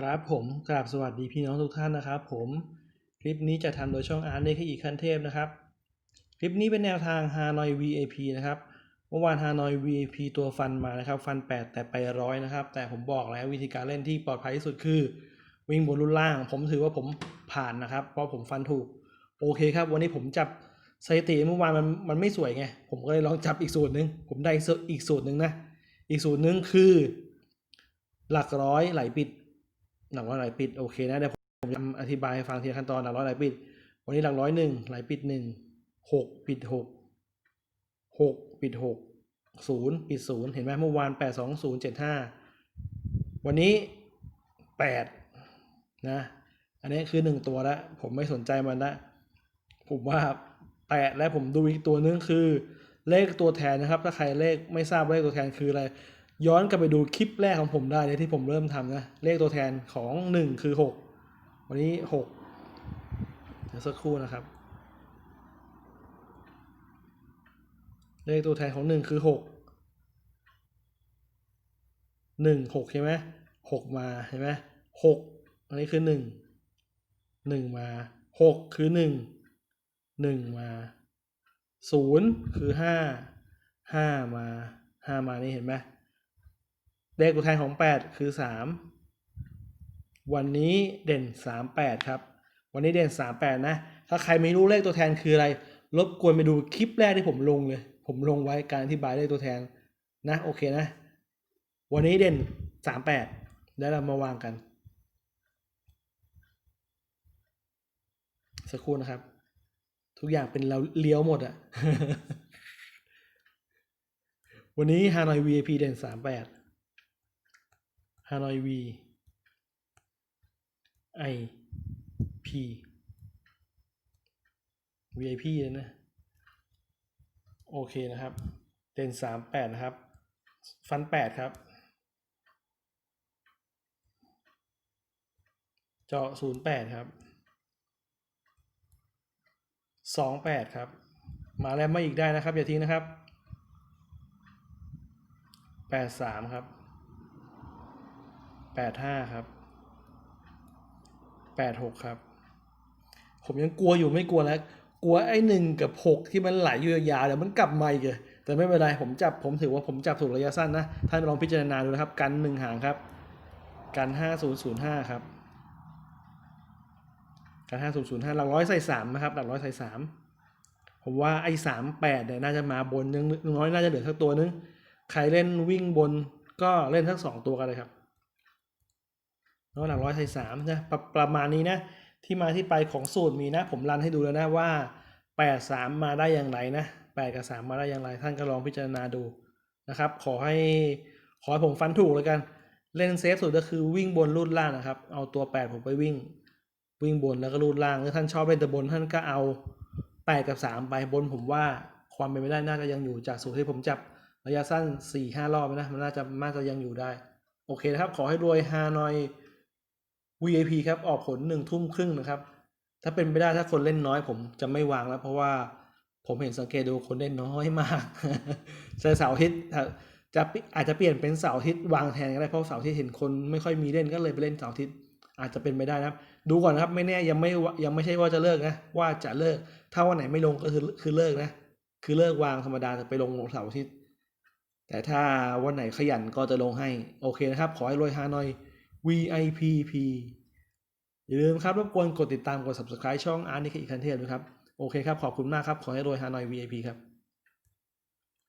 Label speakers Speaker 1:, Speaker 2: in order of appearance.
Speaker 1: ครับผมกราบสวัสดีพี่น้องทุกท่านนะครับผมคลิปนี้จะทำโดยช่องอาร์ตเนคอีกขั้นเทพนะครับ คลิปนี้เป็นแนวทาง Hanoi VAP นะครับเมื่อวาน Hanoi VAP ตัวฟันมานะครับ ฟัน 8 แต่ไปร้อยนะครับ แต่ผมบอกแล้ววิธีการเล่นที่ปลอดภัยที่สุดคือ วิ่งบนรุ่นล่าง ผมถือว่าผมผ่านนะครับ เพราะผมฟันถูก โอเคครับ วันนี้ผมจับสถิติเมื่อวานมันมันไม่สวยไง ผมก็เลยลองจับอีกสูตรหนึ่งผมได้อีกสูตรหนึ่งนะ อีกสูตรหนึ่งคือ หลักร้อยไหลปิด หลักร้อยไหลปิดโอเคนะเดี๋ยวผมจะอธิบายให้ฟังทีละขั้นตอนหลักร้อยไหลปิด วันนี้หลักร้อยหนึ่งไหลปิดหนึ่งหกปิดหกหกปิดหกศูนย์ปิดศูนย์เห็นไหมเมื่อวานแปดสองศูนย์เจ็ดห้าวันนี้แปดนะ อันนี้คือหนึ่งตัวแล้วผมไม่สนใจมันละผมว่าแปดและผมดูอีกตัวนึงคือเลขตัวแทนนะครับ ถ้าใครเลขไม่ทราบเลขตัวแทนคืออะไร ย้อนกลับไปดูคลิปแรกของผมได้เลยที่ผมเริ่มทำนะ เลขตัวแทนของหนึ่งคือหกวันนี้หกเดี๋ยวสักครู่นะครับ เลขตัวแทนของหนึ่งคือหกหนึ่งหกใช่ไหมหกมาเห็นไหมหกอันนี้คือหนึ่งหนึ่งมาหกคือหนึ่งหนึ่งมาศูนย์คือห้าห้ามาห้ามานี่เห็นไหม เลขตัวแทนของแปดคือสามวันนี้เด่นสามแปดครับ วันนี้เด่นสามแปดนะ ถ้าใครไม่รู้เลขตัวแทนคืออะไร รบกวนไปดูคลิปแรกที่ผมลงเลย ผมลงไว้การอธิบายเลขตัวแทนนะ โอเคนะ วันนี้เด่นสามแปดแล้วเรามาวางกัน สักครู่นะครับ ทุกอย่างเป็นเราเลี้ยวหมดอะวันนี้ Hanoi VIP เด่น 38 สามแปด Hanoi V I P VIP เลยนะ โอเคนะครับเด่นสามแปดนะครับ ฟันแปดครับ เจาะศูนย์แปดครับสองแปดครับ มาแล้วมาอีกได้นะครับ อย่าทิ้งนะครับแปดสามครับ แปดห้าครับแปดหกครับ ผมยังกลัวอยู่ไม่กลัวแล้ว กลัวไอ้หนึ่งกับหกที่มันไหลอยู่ยาวเดี๋ยวมันกลับมาอีกอะแต่ไม่เป็นไรผมจับผมถือว่าผมจับถูกระยะสั้นนะ ท่านลองพิจารณาดูนะครับ กันหนึ่งหางครับ กันห้าศูนย์ศูนย์ห้าครับ กันห้าศูนย์ศูนย์ห้าหลักร้อยใส่สามนะครับ หลักร้อยใส่สามผมว่าไอ้สามแปดเนี่ยน่าจะมาบนยังน้อยน่าจะเหลือสักตัวนึง ใครเล่นวิ่งบนก็เล่นทั้งสองตัวกันเลยครับ แล้วหลักร้อยใส่สามนะประประมาณนี้นะที่มาที่ไปของสูตรมีนะ ผมรันให้ดูแล้วนะว่าแปดสามมาได้อย่างไรนะแปดกับสามมาได้อย่างไร ท่านก็ลองพิจารณาดูนะครับ ขอให้ขอให้ผมฟันถูกแล้วกัน เล่นเซฟสุดก็คือวิ่งบนรูดล่างนะครับ เอาตัวแปดผมไปวิ่ง วิ่งบนแล้วก็รูดล่างถ้าท่านชอบเล่นแต่บนท่านก็เอาแปดกับสามไปบนผมว่าความเป็นไปได้น่าจะยังอยู่จากสูตรที่ผมจับระยะสั้นสี่ห้ารอบนะมันน่าจะน่าจะยังอยู่ได้ โอเคนะครับ ขอให้รวยฮานอย VIP ครับออกผลหนึ่งทุ่มครึ่งนะครับ ถ้าเป็นไปได้ถ้าคนเล่นน้อยผมจะไม่วางแล้ว เพราะว่าผมเห็นสังเกตดูคนเล่นน้อยมากใช่เสาร์อาทิตย์จะอาจจะเปลี่ยนเป็นเสาร์อาทิตย์วางแทนก็ได้เพราะเสาร์อาทิตย์เห็นคนไม่ค่อยมีเล่นก็เลยไปเล่นเสาร์อาทิตย์อาจจะเป็นไปได้นะครับ ดูก่อนนะครับไม่แน่ยังไม่ยังไม่ใช่ว่าจะเลิกนะว่าจะเลิก ถ้าวันไหนไม่ลงก็คือคือเลิกนะคือเลิกวางธรรมดาแต่ไปลงเสาร์อาทิตย์แต่ถ้าวันไหนขยันก็จะลงให้โอเคนะครับ ขอให้รวยฮานอย VIPP อย่าลืมครับรบกวนกดติดตามกด subscribe ช่องอาร์ตนิคอีกคันเทพด้วยครับ โอเคครับ ขอบคุณมากครับ ขอให้รวยฮานอย VIP ครับ